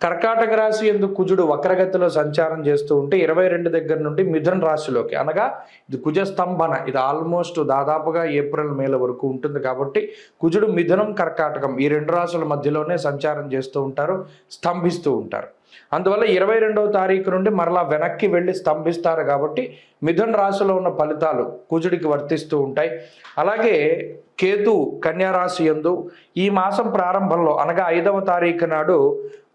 కర్కాటక రాశి ఎందు కుజుడు వక్రగతిలో సంచారం చేస్తూ ఉంటే ఇరవై రెండు దగ్గర నుండి మిథున రాశిలోకి అనగా ఇది కుజ స్తంభన ఇది ఆల్మోస్ట్ దాదాపుగా ఏప్రిల్ మేల వరకు ఉంటుంది కాబట్టి కుజుడు మిథునం కర్కాటకం ఈ రెండు రాశుల మధ్యలోనే సంచారం చేస్తూ ఉంటారు స్తంభిస్తూ ఉంటారు. అందువల్ల ఇరవై రెండవ తారీఖు నుండి మరలా వెనక్కి వెళ్ళి స్తంభిస్తారు కాబట్టి మిథున రాశిలో ఉన్న ఫలితాలు కుజుడికి వర్తిస్తూ ఉంటాయి. అలాగే కేతు కన్యా రాశి యందు ఈ మాసం ప్రారంభంలో అనగా ఐదవ తారీఖు నాడు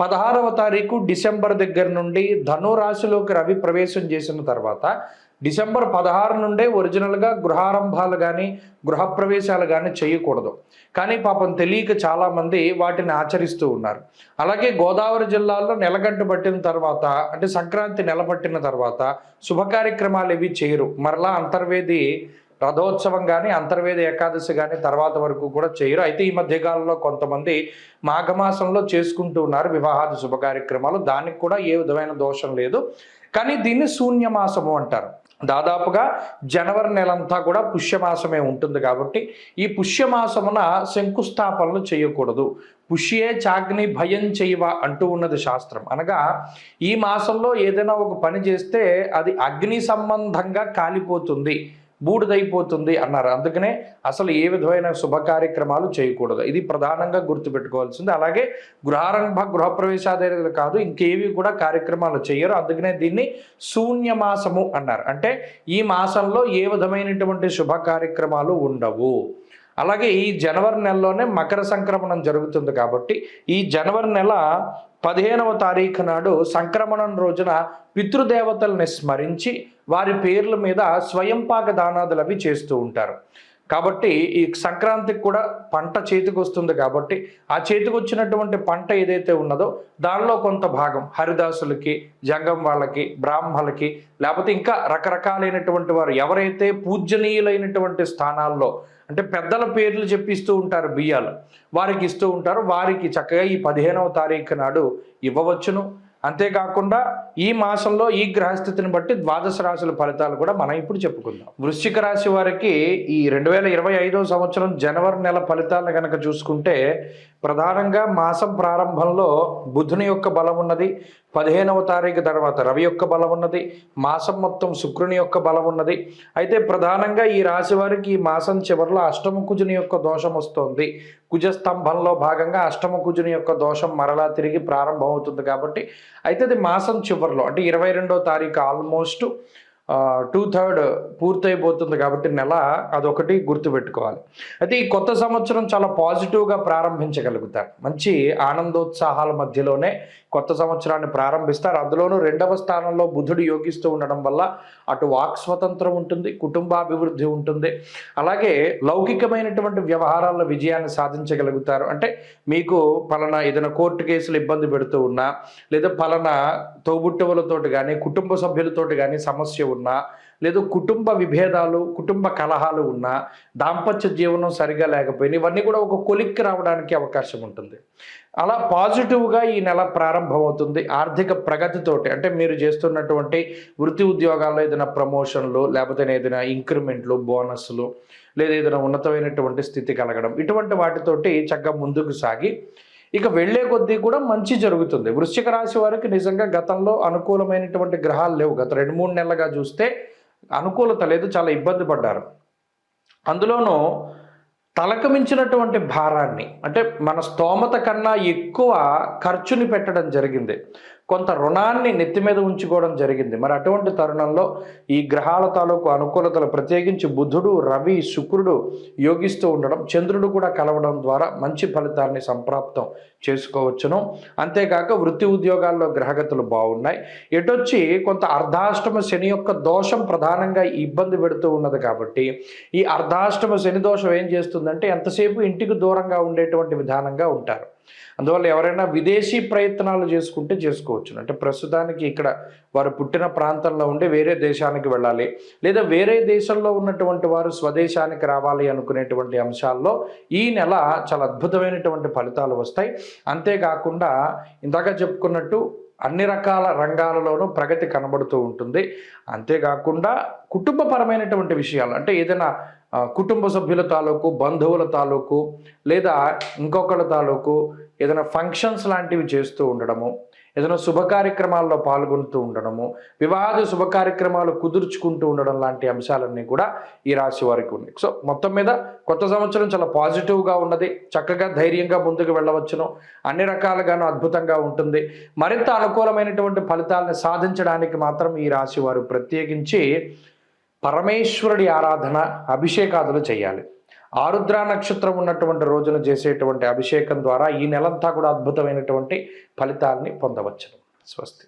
పదహారవ తారీఖు డిసెంబర్ దగ్గర నుండి ధనురాశిలోకి రవి ప్రవేశం చేసిన తర్వాత డిసెంబర్ పదహారు నుండే ఒరిజినల్గా గృహారంభాలు కానీ గృహప్రవేశాలు కానీ చేయకూడదు. కానీ పాపం తెలియక చాలామంది వాటిని ఆచరిస్తూ ఉన్నారు. అలాగే గోదావరి జిల్లాలో నెలగంట పట్టిన తర్వాత అంటే సంక్రాంతి నెల పట్టిన తర్వాత శుభ కార్యక్రమాలు ఇవి చేయరు. మరలా అంతర్వేది రథోత్సవం కానీ అంతర్వేద ఏకాదశి కానీ తర్వాత వరకు కూడా చేయరు. అయితే ఈ మధ్యకాలంలో కొంతమంది మాఘమాసంలో చేసుకుంటూ ఉన్నారు వివాహాది శుభ కార్యక్రమాలు. దానికి కూడా ఏ విధమైన దోషం లేదు. కానీ దీన్ని శూన్యమాసము అంటారు. దాదాపుగా జనవరి నెలంతా కూడా పుష్యమాసమే ఉంటుంది కాబట్టి ఈ పుష్యమాసమున శంకుస్థాపనలు చేయకూడదు. పుష్యే చాగ్ని భయం చేయవ అంటూ ఉన్నది శాస్త్రం. అనగా ఈ మాసంలో ఏదైనా ఒక పని చేస్తే అది అగ్ని సంబంధంగా కాలిపోతుంది. బూడిదైపోతుంది అన్నారు. అందుకనే అసలు ఏ విధమైన శుభ కార్యక్రమాలు చేయకూడదు. ఇది ప్రధానంగా గుర్తుపెట్టుకోవాల్సింది. అలాగే గృహారంభ గృహప్రవేశాలు కాదు ఇంకేవి కూడా కార్యక్రమాలు చేయరు. అందుకనే దీన్ని శూన్య మాసము అన్నారు. అంటే ఈ మాసంలో ఏ విధమైనటువంటి శుభ కార్యక్రమాలు ఉండవు. అలాగే ఈ జనవరి నెలలోనే మకర సంక్రమణం జరుగుతుంది కాబట్టి ఈ జనవరి నెల పదిహేనవ తారీఖు నాడు సంక్రమణం రోజున పితృదేవతల్ని స్మరించి వారి పేర్ల మీద స్వయంపాక దానాదులు అవి చేస్తూ ఉంటారు. కాబట్టి ఈ సంక్రాంతికి కూడా పంట చేతికి వస్తుంది కాబట్టి ఆ చేతికి వచ్చినటువంటి పంట ఏదైతే ఉన్నదో దానిలో కొంత భాగం హరిదాసులకి జంగం వాళ్ళకి బ్రాహ్మలకి లేకపోతే ఇంకా రకరకాలైనటువంటి వారు ఎవరైతే పూజనీయులైనటువంటి స్థానాల్లో అంటే పెద్దల పేర్లు చెప్పిస్తూ ఉంటారు బియ్యాలు వారికి ఇస్తూ ఉంటారు. వారికి చక్కగా ఈ పదిహేనవ తారీఖు నాడు ఇవ్వవచ్చును. అంతేకాకుండా ఈ మాసంలో ఈ గ్రహస్థితిని బట్టి ద్వాదశ రాశుల ఫలితాలు కూడా మనం ఇప్పుడు చెప్పుకుందాం. వృశ్చిక రాశి వారికి ఈ రెండు వేల ఇరవై ఐదో సంవత్సరం జనవరి నెల ఫలితాలను కనుక చూసుకుంటే ప్రధానంగా మాసం ప్రారంభంలో బుధుని యొక్క బలం ఉన్నది. పదిహేనవ తారీఖు తర్వాత రవి యొక్క బలం ఉన్నది. మాసం మొత్తం శుక్రుని యొక్క బలం ఉన్నది. అయితే ప్రధానంగా ఈ రాశి వారికి ఈ మాసం చివరిలో అష్టమ కుజుని యొక్క దోషం వస్తోంది. కుజస్తంభంలో భాగంగా అష్టమ కుజుని యొక్క దోషం మరలా తిరిగి ప్రారంభమవుతుంది కాబట్టి అయితే అది మాసం చివరిలో అంటే ఇరవై రెండో తారీఖు ఆల్మోస్ట్ టూ థర్డ్ పూర్తయిపోతుంది కాబట్టి నెల అదొకటి గుర్తుపెట్టుకోవాలి. అయితే ఈ కొత్త సంవత్సరం చాలా పాజిటివ్గా ప్రారంభించగలుగుతారు. మంచి ఆనందోత్సాహాల మధ్యలోనే కొత్త సంవత్సరాన్ని ప్రారంభిస్తారు. అందులోనూ రెండవ స్థానంలో బుధుడు యోగిస్తూ ఉండడం వల్ల అటు వాక్ స్వతంత్రం ఉంటుంది కుటుంబాభివృద్ధి ఉంటుంది. అలాగే లౌకికమైనటువంటి వ్యవహారాల్లో విజయాన్ని సాధించగలుగుతారు. అంటే మీకు పలానా ఏదైనా కోర్టు కేసులు ఇబ్బంది పెడుతూ ఉన్నా లేదా పలానా తోబుట్టువులతోటి కానీ కుటుంబ సభ్యులతోటి కానీ సమస్య ఉన్నా ఉన్నా లేదు కుటుంబ విభేదాలు కుటుంబ కలహాలు ఉన్నా దాంపత్య జీవనం సరిగా లేకపోయినా ఇవన్నీ కూడా ఒక కొలిక్కి రావడానికి అవకాశం ఉంటుంది. అలా పాజిటివ్గా ఈ నెల ప్రారంభమవుతుంది. ఆర్థిక ప్రగతితోటి అంటే మీరు చేస్తున్నటువంటి వృత్తి ఉద్యోగాల్లో ఏదైనా ప్రమోషన్లు లేకపోతే ఏదైనా ఇంక్రిమెంట్లు బోనస్లు లేదా ఏదైనా ఉన్నతమైనటువంటి స్థితి కలగడం ఇటువంటి వాటితోటి చక్కగా ముందుకు సాగి ఇక వెళ్ళే కొద్దీ కూడా మంచి జరుగుతుంది. వృశ్చిక రాశి వారికి నిజంగా గతంలో అనుకూలమైనటువంటి గ్రహాలు లేవు. గత రెండు మూడు నెలలుగా చూస్తే అనుకూలత లేదు చాలా ఇబ్బంది పడ్డారు. అందులోనూ తలకు మించినటువంటి భారాన్ని అంటే మన స్తోమత కన్నా ఎక్కువ ఖర్చుని పెట్టడం జరిగింది. కొంత రుణాన్ని నెత్తి మీద ఉంచుకోవడం జరిగింది. మరి అటువంటి తరుణంలో ఈ గ్రహాల తాలూకు అనుకూలతలు ప్రత్యేకించి బుధుడు రవి శుక్రుడు యోగిస్తూ ఉండడం చంద్రుడు కూడా కలవడం ద్వారా మంచి ఫలితాన్ని సంప్రాప్తం చేసుకోవచ్చును. అంతేకాక వృత్తి ఉద్యోగాల్లో గ్రహగతులు బాగున్నాయి. ఎటొచ్చి కొంత అర్ధాష్టమ శని యొక్క దోషం ప్రధానంగా ఇబ్బంది పెడుతూ ఉన్నది కాబట్టి ఈ అర్ధాష్టమ శని దోషం ఏం అంటే ఎంతసేపు ఇంటికి దూరంగా ఉండేటువంటి విధానంగా ఉంటారు. అందువల్ల ఎవరైనా విదేశీ ప్రయత్నాలు చేసుకుంటే చేసుకోవచ్చు. అంటే ప్రస్తుతానికి ఇక్కడ వారు పుట్టిన ప్రాంతంలో ఉండి వేరే దేశానికి వెళ్ళాలి. లేదా వేరే దేశంలో ఉన్నటువంటి వారు స్వదేశానికి రావాలి అనుకునేటువంటి అంశాల్లో ఈ నెల చాలా అద్భుతమైనటువంటి ఫలితాలు వస్తాయి. అంతేకాకుండా ఇందాక చెప్పుకున్నట్టు అన్ని రకాల రంగాలలోనూ ప్రగతి కనబడుతూ ఉంటుంది. అంతేకాకుండా కుటుంబపరమైనటువంటి విషయాలు అంటే ఏదైనా కుటుంబ సభ్యుల తాలూకు బంధువుల తాలూకు లేదా ఇంకొకళ్ళ తాలూకు ఏదైనా ఫంక్షన్స్ లాంటివి చేస్తూ ఉండడము ఏదైనా శుభ కార్యక్రమాల్లో పాల్గొంటూ ఉండడము వివాహ శుభ కార్యక్రమాలు కుదుర్చుకుంటూ ఉండడం లాంటి అంశాలన్నీ కూడా ఈ రాశి వారికి ఉన్నాయి. సో మొత్తం మీద కొత్త సంవత్సరం చాలా పాజిటివ్గా ఉన్నది. చక్కగా ధైర్యంగా ముందుకు వెళ్ళవచ్చును. అన్ని రకాలుగాను అద్భుతంగా ఉంటుంది. మరింత అనుకూలమైనటువంటి ఫలితాలను సాధించడానికి మాత్రం ఈ రాశి వారు ప్రత్యేకించి పరమేశ్వరుడి ఆరాధన అభిషేకాదులు చేయాలి. ఆరుద్ర నక్షత్రం ఉన్నటువంటి రోజున చేసేటువంటి అభిషేకం ద్వారా ఈ నెలంతా కూడా అద్భుతమైనటువంటి ఫలితాల్ని పొందవచ్చు స్వస్తి.